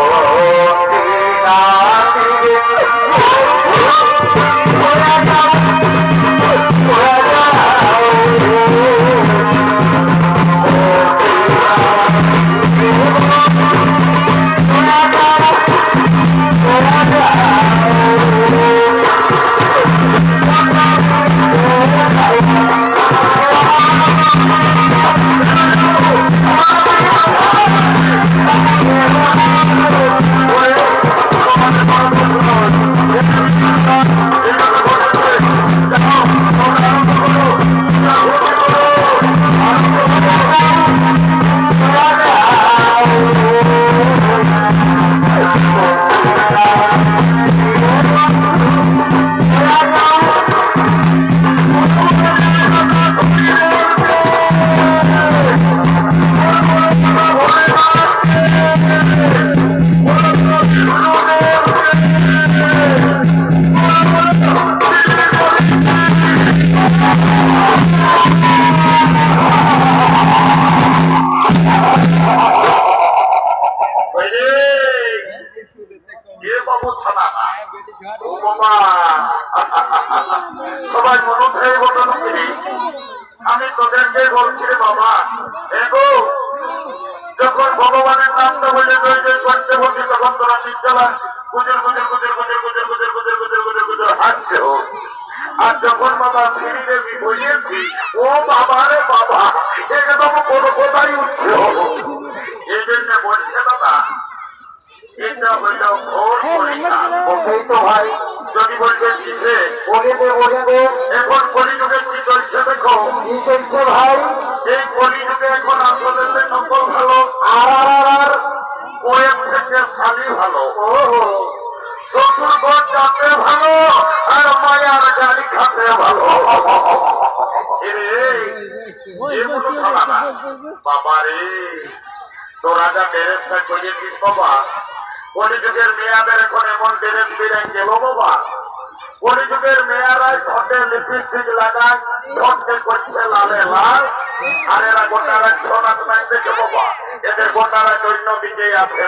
Oh. oh, oh. সবাই মনে থেকে বলুন আমি তোদেরকে বলছি বাবা এগো যখন ভগবানের নামটা বলে জয় জয় করতে বসি তখন তোরা নিশ্চলা গুজর গুজর গুজর গুজর গুজর গুজর গুজর গুজর গুজর গুজর হাসছে আর যখন বাবা শ্রী দেবী বলিয়েছি ও বাবা রে বাবা একদম কোনো কোথায় উঠছে এই জন্য বলছে দাদা ভাই যদি বলবে কিসে বলে দে বলে দে। এখন কলিযুগে কি চলছে দেখো? কি চলছে ভাই? এই কলিযুগে এখন আসলে নম্বর ভালো। আর আর আর আর। থেকে শালি ভালো। ও শ্বশুর ঘর যাতে ভালো আর মায়ার গাড়ি খাতে ভালো। এরে, এগুলো খালা না। বাবা রে তোরা যা বেরেস্তা করিয়েছিস বাবা। কলিযুগের মেয়াদের এখন এমন বেরেস বেড়ে গেল বাবা। কলিযুগের মেয়ারাই ঠোঁটে লিপস্টিক লাগায় ঠোঁটে করছে লালে লাল। আর এরা গোটারা সোনাত নাই দেখে বাবা। এদের গোটারা জৈন্য বিজয় আছে